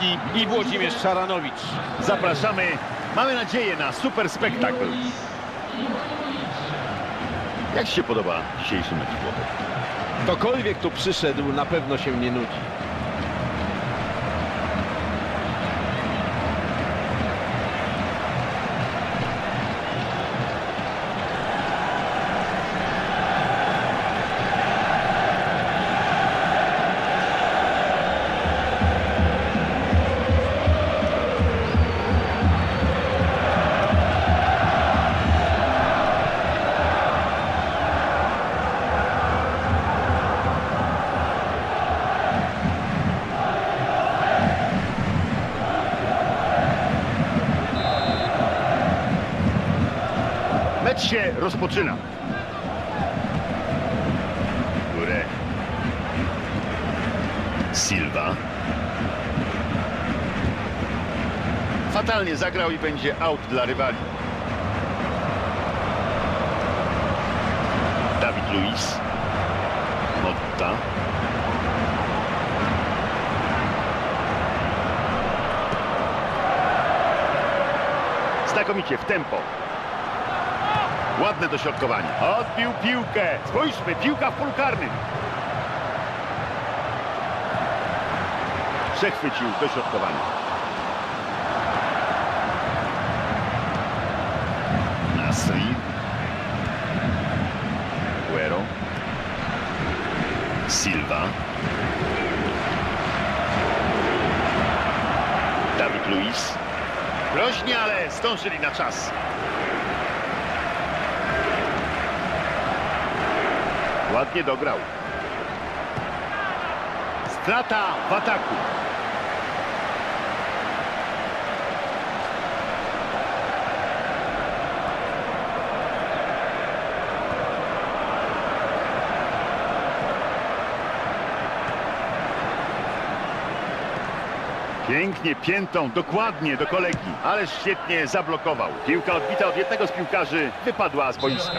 Kowalski i Włodzimierz Szaranowicz. Zapraszamy. Mamy nadzieję na super spektakl. Jak się podoba dzisiejszy mecz? Ktokolwiek tu przyszedł, na pewno się nie nudzi. Się rozpoczyna. Górę. Silva. Fatalnie zagrał i będzie out dla rywali. Dawid Luiz. Motta. Znakomicie w tempo. Ładne dośrodkowanie. Odbił piłkę. Spójrzmy, piłka w karnym. Przechwycił dośrodkowanie. Nasri. Guero. Silva. Dawid Luiz. Groźnie, ale zdążyli na czas. Ładnie dograł. Strata w ataku. Pięknie piętą, dokładnie do kolegi, ale świetnie zablokował. Piłka odbita od jednego z piłkarzy wypadła z boiska.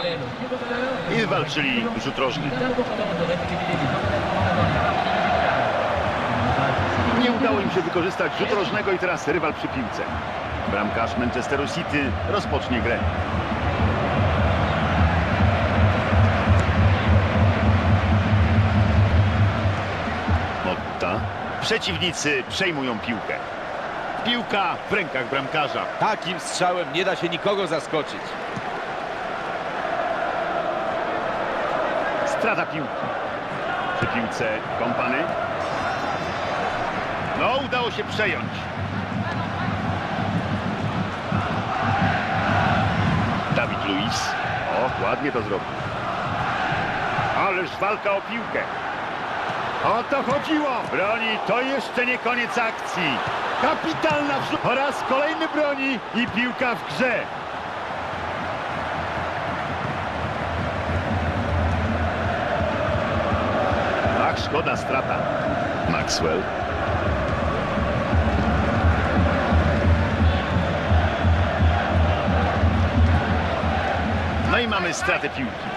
I walczyli rzut rożny. Nie udało im się wykorzystać rzut rożnego i teraz rywal przy piłce. Bramkarz Manchesteru City rozpocznie grę. Przeciwnicy przejmują piłkę. Piłka w rękach bramkarza. Takim strzałem nie da się nikogo zaskoczyć. Strata piłki. Przy piłce kompany. No, udało się przejąć. Dawid Luiz. O, ładnie to zrobił. Ależ walka o piłkę. O to chodziło. Broni, to jeszcze nie koniec akcji. Kapitalna wrzut. Po raz kolejny broni i piłka w grze. Ach, szkoda strata. Maxwell. No i mamy stratę piłki.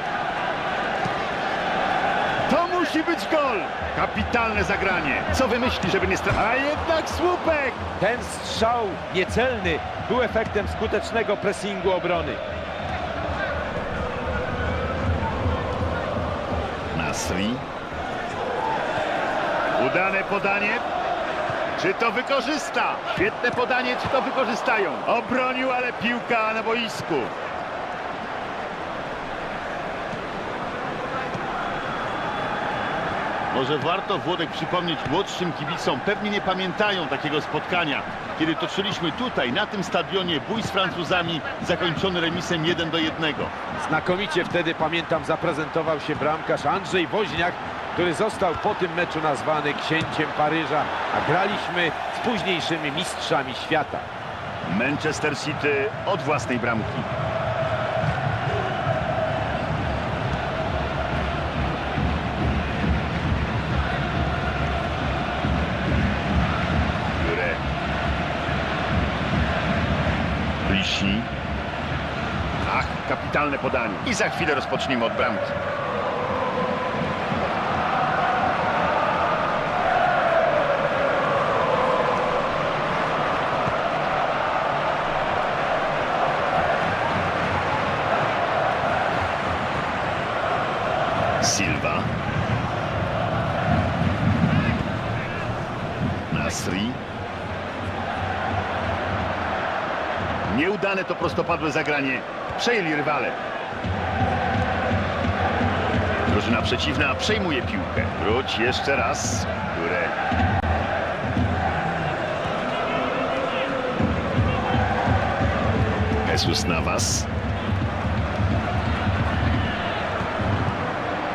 To musi być gol! Kapitalne zagranie. Co wymyśli, żeby nie stracić? A jednak słupek! Ten strzał niecelny był efektem skutecznego pressingu obrony. Nasri. Udane podanie. Czy to wykorzysta? Świetne podanie, czy to wykorzystają? Obronił, ale piłka na boisku. Może warto Włodek przypomnieć młodszym kibicom, pewnie nie pamiętają takiego spotkania, kiedy toczyliśmy tutaj, na tym stadionie, bój z Francuzami, zakończony remisem 1 do 1. Znakomicie wtedy, pamiętam, zaprezentował się bramkarz Andrzej Woźniak, który został po tym meczu nazwany księciem Paryża, a graliśmy z późniejszymi mistrzami świata. Manchester City od własnej bramki. Puisi. Ach, kapitalne podanie. I za chwilę rozpocznijmy od bramki. Silva. Nasri. Nieudane to prostopadłe zagranie. Przejęli rywale. Drużyna przeciwna przejmuje piłkę. Wróć jeszcze raz. Które Jesus Navas.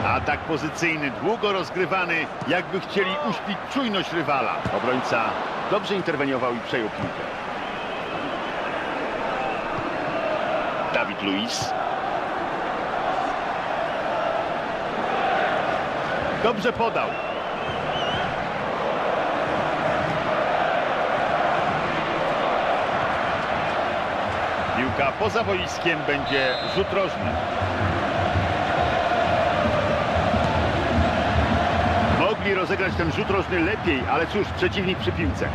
Atak pozycyjny, długo rozgrywany, jakby chcieli uśpić czujność rywala. Obrońca dobrze interweniował i przejął piłkę. Dawid Luiz. Dobrze podał. Piłka poza boiskiem będzie rzut rożny. Mogli rozegrać ten rzut rożny lepiej, ale cóż, przeciwnik przy piłce.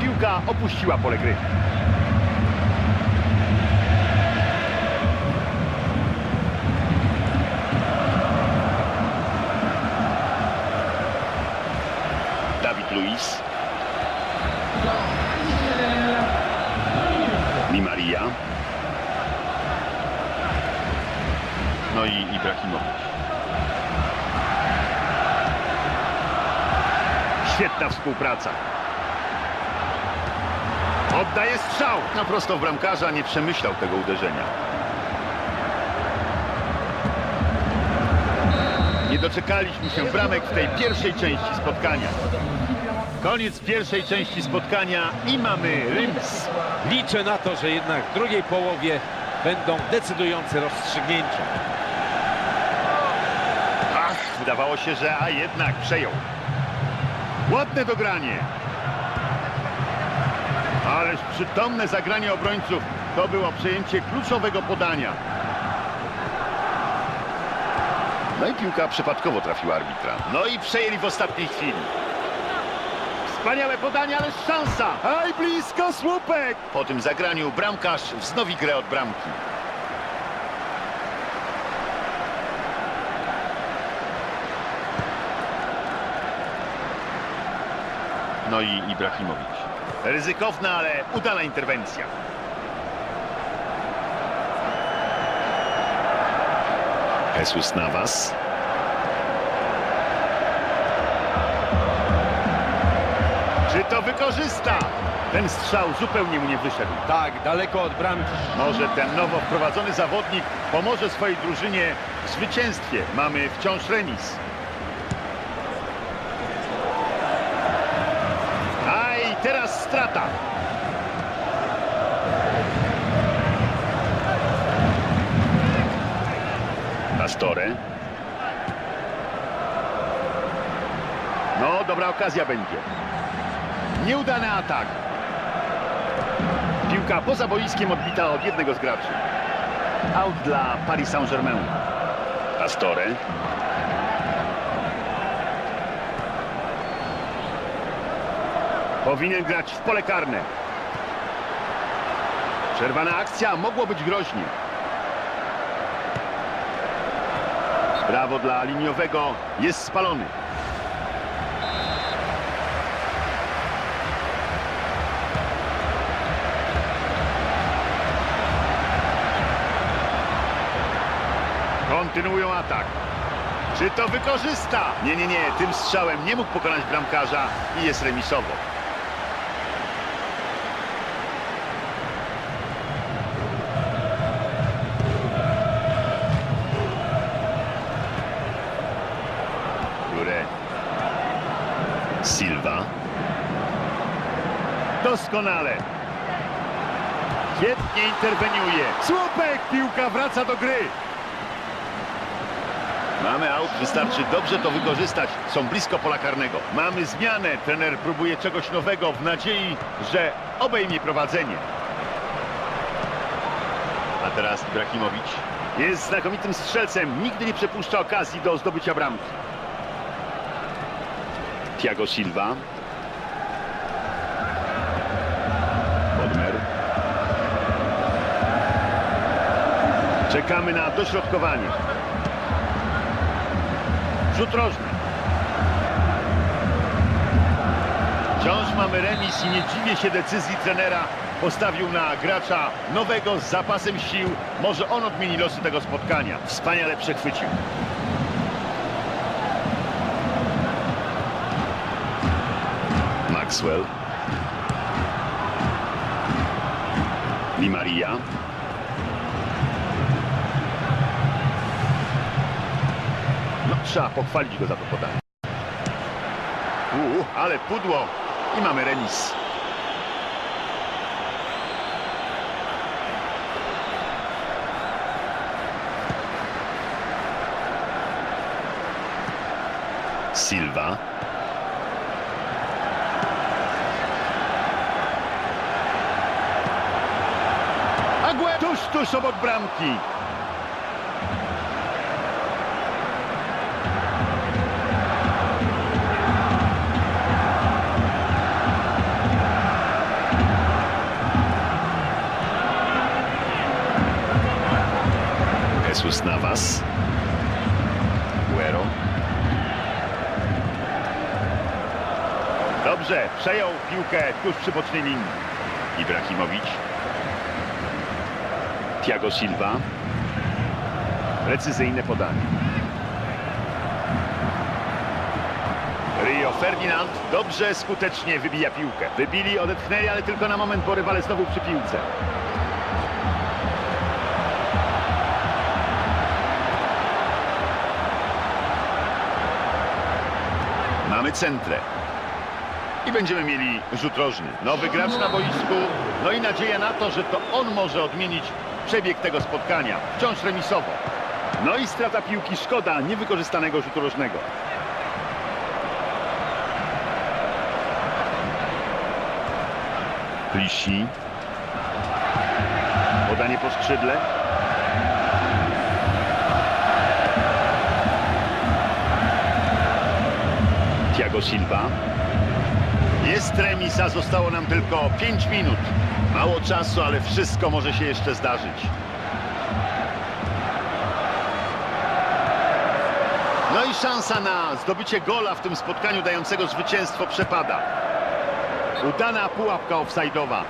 Piłka opuściła pole gry. Di Maria. No i Ibrahimowicz. Świetna współpraca. Oddaje strzał. No prosto w bramkarza nie przemyślał tego uderzenia. Nie doczekaliśmy się bramek w tej pierwszej części spotkania. Koniec pierwszej części spotkania i mamy remis. Liczę na to, że jednak w drugiej połowie będą decydujące rozstrzygnięcia. Ach, wydawało się, że a jednak przejął. Ładne dogranie. Ależ przytomne zagranie obrońców. To było przejęcie kluczowego podania. No i piłka przypadkowo trafiła arbitra. No i przejęli w ostatniej chwili. Wspaniałe podanie, ale szansa. Aj, blisko słupek. Po tym zagraniu bramkarz wznowi grę od bramki. No i Ibrahimowicz. Ryzykowna, ale udana interwencja. Jesus Navas. Wykorzysta? Ten strzał zupełnie mu nie wyszedł. Tak, daleko od bramki. Może ten nowo wprowadzony zawodnik pomoże swojej drużynie w zwycięstwie. Mamy wciąż remis. A i teraz strata. Pastore. No, dobra okazja będzie. Nieudany atak. Piłka poza boiskiem odbita od jednego z graczy. Out dla Paris Saint-Germain. Pastore. Powinien grać w pole karne. Przerwana akcja, mogło być groźnie. Brawo dla liniowego, jest spalony. Kontynuują atak. Czy to wykorzysta? Nie, nie, nie. Tym strzałem nie mógł pokonać bramkarza i jest remisowo. Które Silva. Doskonale. Świetnie interweniuje. Słupek, piłka wraca do gry. Mamy aut, wystarczy dobrze to wykorzystać. Są blisko pola karnego. Mamy zmianę. Trener próbuje czegoś nowego w nadziei, że obejmie prowadzenie. A teraz Ibrahimowicz. Jest znakomitym strzelcem. Nigdy nie przepuszcza okazji do zdobycia bramki. Thiago Silva. Podmer. Czekamy na dośrodkowanie. Rzut rożny. Wciąż mamy remis i nie dziwię się decyzji trenera. Postawił na gracza nowego z zapasem sił. Może on odmieni losy tego spotkania. Wspaniale przechwycił. Maxwell. Di Maria. Trzeba pochwalić go za to podanie. Uuu, ale pudło. I mamy remis. Silva. Aguero tuż, tuż obok bramki. Jesus Navas. Aguero. Dobrze, przejął piłkę tuż przy bocznej linii. Ibrahimowicz. Thiago Silva. Precyzyjne podanie. Rio Ferdinand dobrze, skutecznie wybija piłkę. Wybili, odetchnęli, ale tylko na moment, bo rywale znowu przy piłce. Mamy centrę. I będziemy mieli rzut rożny. Nowy gracz na boisku. No i nadzieja na to, że to on może odmienić przebieg tego spotkania. Wciąż remisowo. No i strata piłki. Szkoda niewykorzystanego rzutu rożnego. Plisi. Podanie po skrzydle. Thiago Silva. Jest remis, a zostało nam tylko 5 minut. Mało czasu, ale wszystko może się jeszcze zdarzyć. No i szansa na zdobycie gola w tym spotkaniu dającego zwycięstwo przepada. Udana pułapka offside'owa.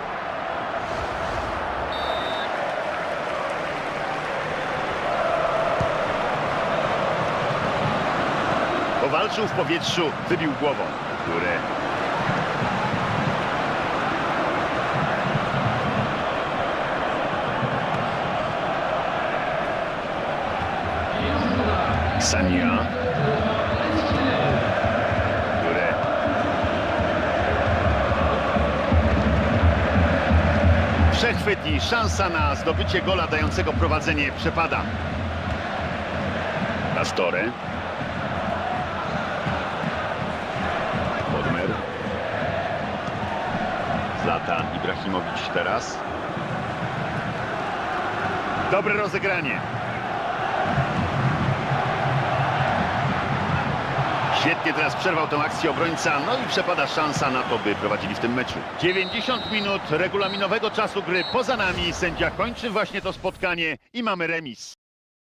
W powietrzu, wybił głową. Górę. Sania. Górę. Przechwyt i szansa na zdobycie gola dającego prowadzenie przepada. Pastore. Zlatan Ibrahimowicz teraz. Dobre rozegranie. Świetnie teraz przerwał tę akcję obrońca, no i przepada szansa na to, by prowadzili w tym meczu. 90 minut regulaminowego czasu gry poza nami. Sędzia kończy właśnie to spotkanie i mamy remis.